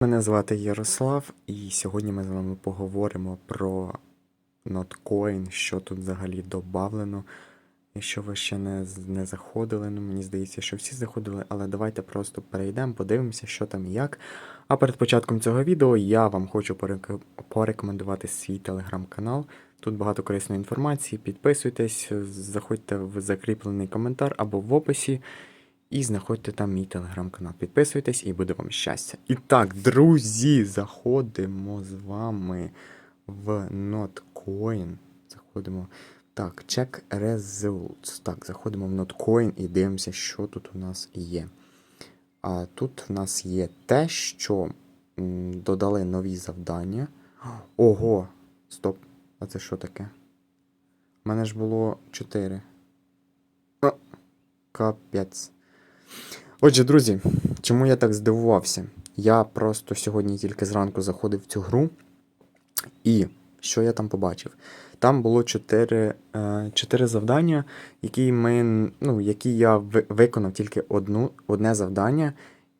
Мене звати Ярослав, і сьогодні ми з вами поговоримо про Notcoin, що тут взагалі додавлено. Якщо ви ще не, не заходили, ну мені здається, що всі заходили, але давайте просто перейдемо, подивимося, що там і як. А перед початком цього відео я вам хочу порек- порекомендувати свій телеграм-канал. Тут багато корисної інформації. Підписуйтесь, заходьте в закріплений коментар або в описі. І знаходьте там мій телеграм-канал. Підписуйтесь і буде вам щастя. І так, друзі, заходимо з вами в Notcoin. Заходимо. Так, check results. Так, заходимо в Notcoin і дивимося, що тут у нас є. А тут в нас є те, що додали нові завдання. Ого! Стоп! А це що таке? У мене ж було 4. Капець. Отже, друзі, чому я так здивувався? Я просто сьогодні тільки зранку заходив в цю гру, і що я там побачив? Там було чотири, е, чотири завдання, які, ми, ну, які я виконав тільки одну, одне завдання.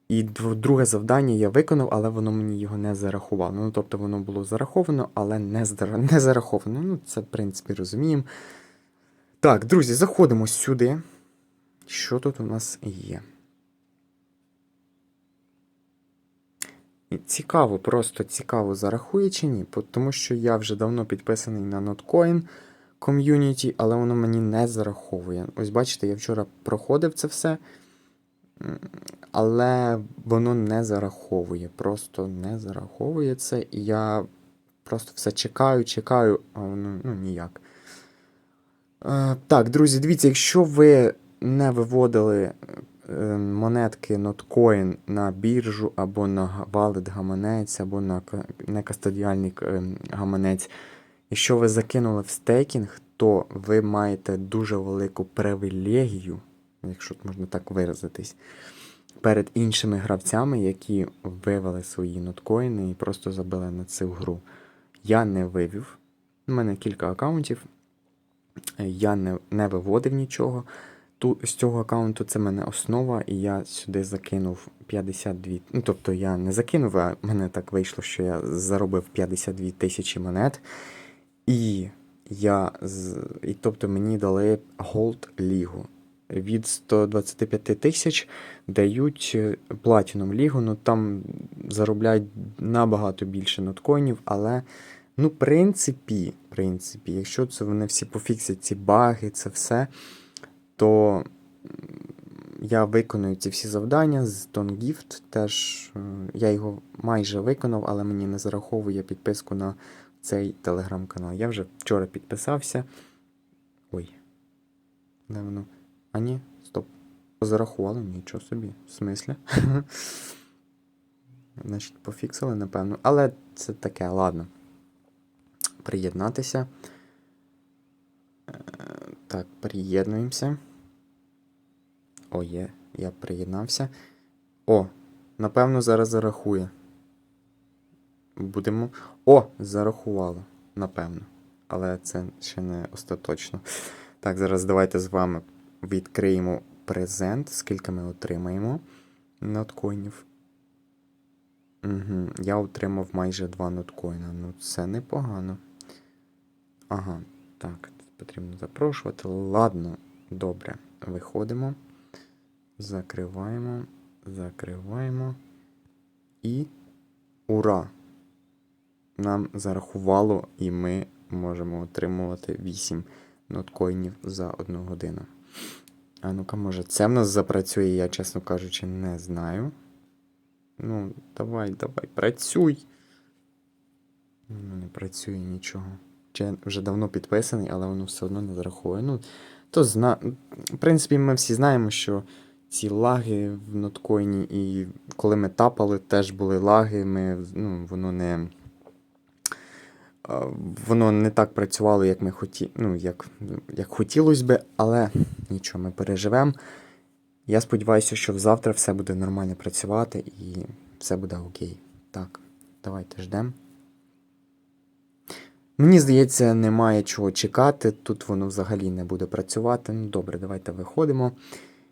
І друге завдання я виконав, але воно мені його не зарахувало. Ну, тобто воно було зараховано, але не, не зараховано. Ну, це, в принципі, розуміємо. Так, друзі, заходимо сюди. Що тут у нас є? Цікаво, просто цікаво, зарахує чи ні, тому що я вже давно підписаний на Notcoin ком'юніті, але воно мені не зараховує. Ось бачите, я вчора проходив це все, але воно не зараховує. Просто не зараховує це. І я просто все чекаю, чекаю, а воно ну, ніяк. Е, так, друзі, дивіться, якщо ви не виводили е, монетки Notcoin на біржу або на га- гаманець, або на ка- некастодіальний е, гаманець, якщо ви закинули в стейкінг, то ви маєте дуже велику привілегію, якщо можна так виразитись, перед іншими гравцями, які вивели свої ноткоїни і просто забили на цю гру. Я не вивів. У мене кілька аккаунтів. Я не, не виводив нічого. Ту, з цього аккаунту це в мене основа, і я сюди закинув 52. Ну, тобто я не закинув, а в мене так вийшло, що я заробив 52 тисячі монет. І я і тобто мені дали Gold Лігу. Від 125 тисяч дають платіном лігу, ну там заробляють набагато більше ноткоїнів, але Ну, в принципі, в принципі, якщо це вони всі пофіксять ці баги, це все, то я виконую ці всі завдання з TonGift. Теж е, я його майже виконав, але мені не зараховує підписку на цей телеграм-канал. Я вже вчора підписався. Ой. Де воно? А ні, стоп. Зарахували, нічого собі. В смислі? Значить, пофіксили, напевно. Але це таке, ладно приєднатися. Так, приєднуємося. О, є, я приєднався. О, напевно, зараз зарахує. Будемо. О, зарахувало, напевно. Але це ще не остаточно. Так, зараз давайте з вами відкриємо презент, скільки ми отримаємо ноткоїнів. Угу, я отримав майже 2 ноткоїна. Ну, це непогано. Ага, так, потрібно запрошувати. Ладно, добре. Виходимо. Закриваємо. Закриваємо. І. Ура! Нам зарахувало, і ми можемо отримувати 8 ноткоїнів за одну годину. А ну-ка, може, це в нас запрацює, я, чесно кажучи, не знаю. Ну, давай, давай, працюй. Ну, не працює нічого. Чи вже давно підписаний, але воно все одно не зараховує. Ну, то зна... В принципі, ми всі знаємо, що ці лаги в ноткоїні, і коли ми тапали, теж були лаги, ми, ну, воно не. Воно не так працювало, як ми хоті... ну, як, як хотілося би, але нічого, ми переживемо. Я сподіваюся, що завтра все буде нормально працювати і все буде окей. Так, давайте ждемо. Мені здається, немає чого чекати. Тут воно взагалі не буде працювати. Ну, добре, давайте виходимо.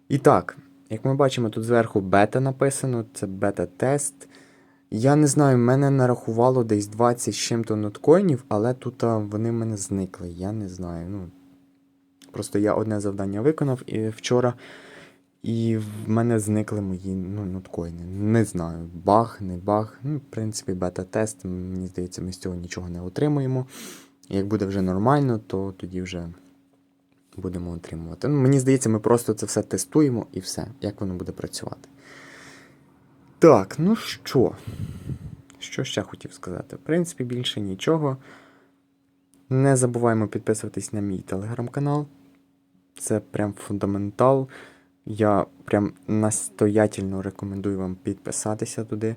І так, як ми бачимо, тут зверху бета написано, це бета-тест. Я не знаю, мене нарахувало десь 20 з чим-то ноткоїнів, але тут вони в мене зникли. Я не знаю. Ну, просто я одне завдання виконав і вчора, і в мене зникли мої ну, ноткоїни. Не знаю, баг, не баг. Ну, в принципі, бета-тест. Мені здається, ми з цього нічого не отримуємо. Як буде вже нормально, то тоді вже будемо отримувати. Ну, мені здається, ми просто це все тестуємо і все, як воно буде працювати. Так, ну що? Що ще хотів сказати? В принципі, більше нічого. Не забуваємо підписуватись на мій телеграм-канал. Це прям фундаментал. Я прям настоятельно рекомендую вам підписатися туди,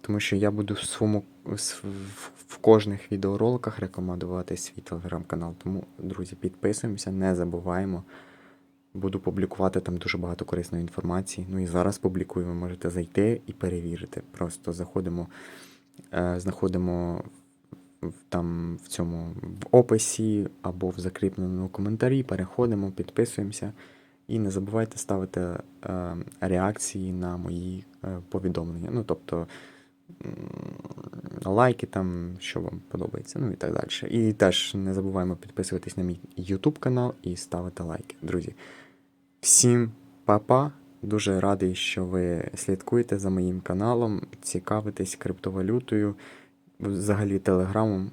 тому що я буду в своєму в, кожних відеороликах рекомендувати свій телеграм-канал. Тому, друзі, підписуємося, не забуваємо. Буду публікувати там дуже багато корисної інформації. Ну і зараз публікую, ви можете зайти і перевірити. Просто заходимо, е, знаходимо там в цьому в описі або в закріпленому коментарі, переходимо, підписуємося. І не забувайте ставити е, реакції на мої е, повідомлення. Ну, тобто лайки там, що вам подобається, ну і так далі. І теж не забуваємо підписуватись на мій YouTube канал і ставити лайки, друзі. Всім па-па. Дуже радий, що ви слідкуєте за моїм каналом, цікавитесь криптовалютою, взагалі телеграмом.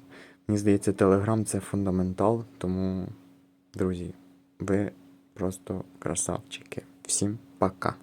Мені здається, телеграм це фундаментал, тому, друзі, ви просто красавчики. Всім пока.